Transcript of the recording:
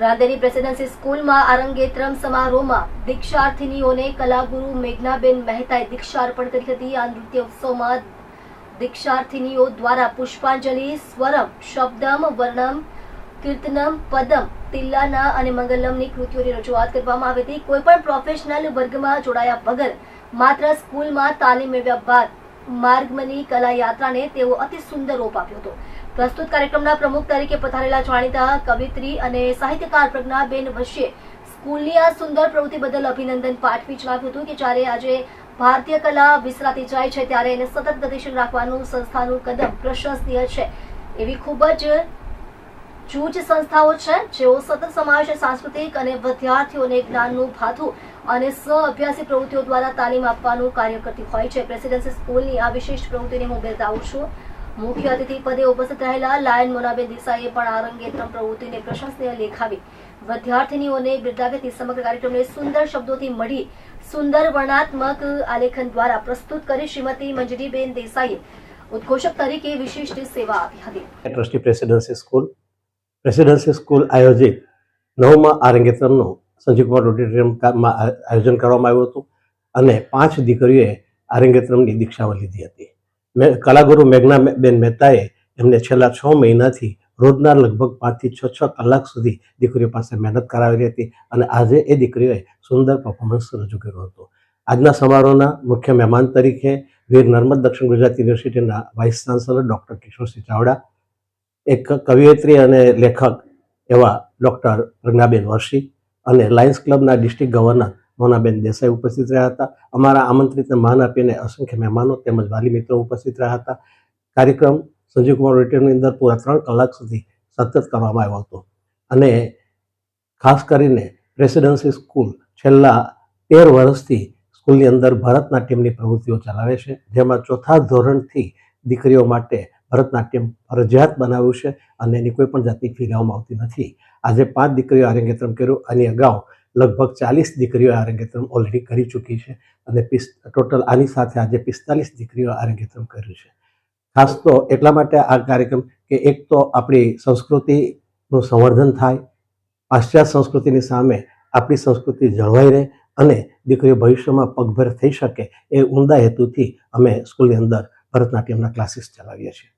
રાંદેરી presidency સ્કૂલમાં આરંગેત્રમ સમારોહમાં દીક્ષાર્થીનીઓને કલાગુરુ મેઘનાબેન મહેતાએ દીક્ષાર્પણ કરી હતી. આ નૃત્ય ઉત્સવમાં દીક્ષાર્થીનીઓ દ્વારા પુષ્પાંજલિ, સ્વરમ, શબ્દમ, વર્ણમ, કીર્તનમ, પદમ, તિલ્લાના અને મંગલમની કૃતિઓની રજૂઆત કરવામાં આવી હતી. કોઈ પણ પ્રોફેશનલ વર્ગમાં જોડાયા વગર માત્ર સ્કૂલમાં તાલીમ મેળવ્યા બાદ માર્ગમની કલા યાત્રાને તેઓ અતિ સુંદર રૂપ આપ્યો હતો. પ્રસ્તુત કાર્યક્રમના પ્રમુખ તરીકે પધારેલા જાણીતા કવિત્રી અને સાહિત્યકાર પ્રજ્ઞાબેન વશ્યે સ્કૂલની આ સુંદર પ્રવૃત્તિ બદલ અભિનંદન પાઠવી જણાવ્યું હતું કે જ્યારે આજે ભારતીય કલા વિસરાતી જાય છે, ત્યારે એને સતત ગતિશીલ રાખવાનું સંસ્થાનું કદમ પ્રશંસનીય છે. એવી ખૂબ જ જૂજ સંસ્થાઓ છે, જેઓ સતત સમાજ સાંસ્કૃતિક અને વિદ્યાર્થીઓને જ્ઞાનનું ભાથું અને સહ અભ્યાસી પ્રવૃત્તિઓ દ્વારા તાલીમ આપવાનું કાર્ય કરતી હોય છે. પ્રેસિડેન્સી સ્કૂલની આ વિશિષ્ટ પ્રવૃત્તિને હું બિરદાવું છું. મુખ્ય અતિથિ પદે ઉપસ્થિત રહેલા લાયન મોનાબેન દેસાઈએ પણ આ રંગેત્રમ પ્રવૃત્તિને પ્રશંસનીય લેખાવી. વિદ્યાર્થીનીઓને બિરદાવી સમગ્ર કાર્યક્રમને સુંદર શબ્દોથી મળી સુંદર વર્ણાત્મક આલેખન દ્વારા પ્રસ્તુત કરી શ્રીમતી મંજરીબેન દેસાઈએ ઉદ્ઘોષક તરીકે વિશિષ્ટ સેવા આપી હતી. Trustee presidency school. Presidency school આયોજિત નવમા આરંગેતરનું સંજીવકુમાર ઓડિટોરિયમમાં આયોજન કરવામાં આવ્યું હતું અને પાંચ દીકરીઓએ આરંગેત્રમની દીક્ષાઓ લીધી હતી. કલાગુરુ મેઘનાબેન મહેતાએ એમને છેલ્લા છ મહિનાથી રોજના લગભગ પાંચથી છ છ કલાક સુધી દીકરીઓ પાસે મહેનત કરાવેલી હતી અને આજે એ દીકરીઓએ સુંદર પરફોર્મન્સ રજૂ કર્યું હતું. આજના સમારોહના મુખ્ય મહેમાન તરીકે વીર નર્મદ દક્ષિણ ગુજરાત યુનિવર્સિટીના vice chancellor doctor Kishorsinh Chavda, એક કવિયત્રી અને લેખક એવા ડૉક્ટર પ્રજ્ઞાબેન વર્ષી અને લાયન્સ ક્લબના ડિસ્ટ્રિક્ટ ગવર્નર મોનાબેન દેસાઈ ઉપસ્થિત રહ્યા હતા. અમારા આમંત્રિતને માન આપીને અસંખ્ય મહેમાનો તેમજ વાલી મિત્રો ઉપસ્થિત રહ્યા હતા. કાર્યક્રમ સંજીવકુમાર ઓડિટોરિયમની અંદર પૂરા ત્રણ કલાક સુધી સતત કરવામાં આવ્યો હતો. અને ખાસ કરીને પ્રેસિડેન્સી સ્કૂલ છેલ્લા તેર વર્ષથી સ્કૂલની અંદર ભરતનાટ્યમની પ્રવૃત્તિઓ ચલાવે છે. જેમાં ચોથા ધોરણથી દીકરીઓ માટે ભરતનાટ્યમ ફરજિયાત બનાવ્યું છે અને એની કોઈ પણ જાતની ફી લેવામાં આવતી નથી. આજે પાંચ દીકરીઓ આરંગેત્રમ કર્યું. આની અગાઉ લગભગ ચાલીસ દીકરીઓ આરંગેત્રમ ઓલરેડી કરી ચૂકી છે અને પિસ ટોટલ આની સાથે આજે પિસ્તાલીસ દીકરીઓ આરંગેત્રમ કર્યું છે. ખાસ તો એટલા માટે આ કાર્યક્રમ કે એક તો આપણી સંસ્કૃતિનું સંવર્ધન થાય, પાશ્ચાત્ય સંસ્કૃતિની સામે આપણી સંસ્કૃતિ જળવાઈ રહે અને દીકરીઓ ભવિષ્યમાં પગભર થઈ શકે એ ઊંડા હેતુથી અમે સ્કૂલની અંદર ભરતનાટ્યમના ક્લાસીસ ચલાવીએ છીએ.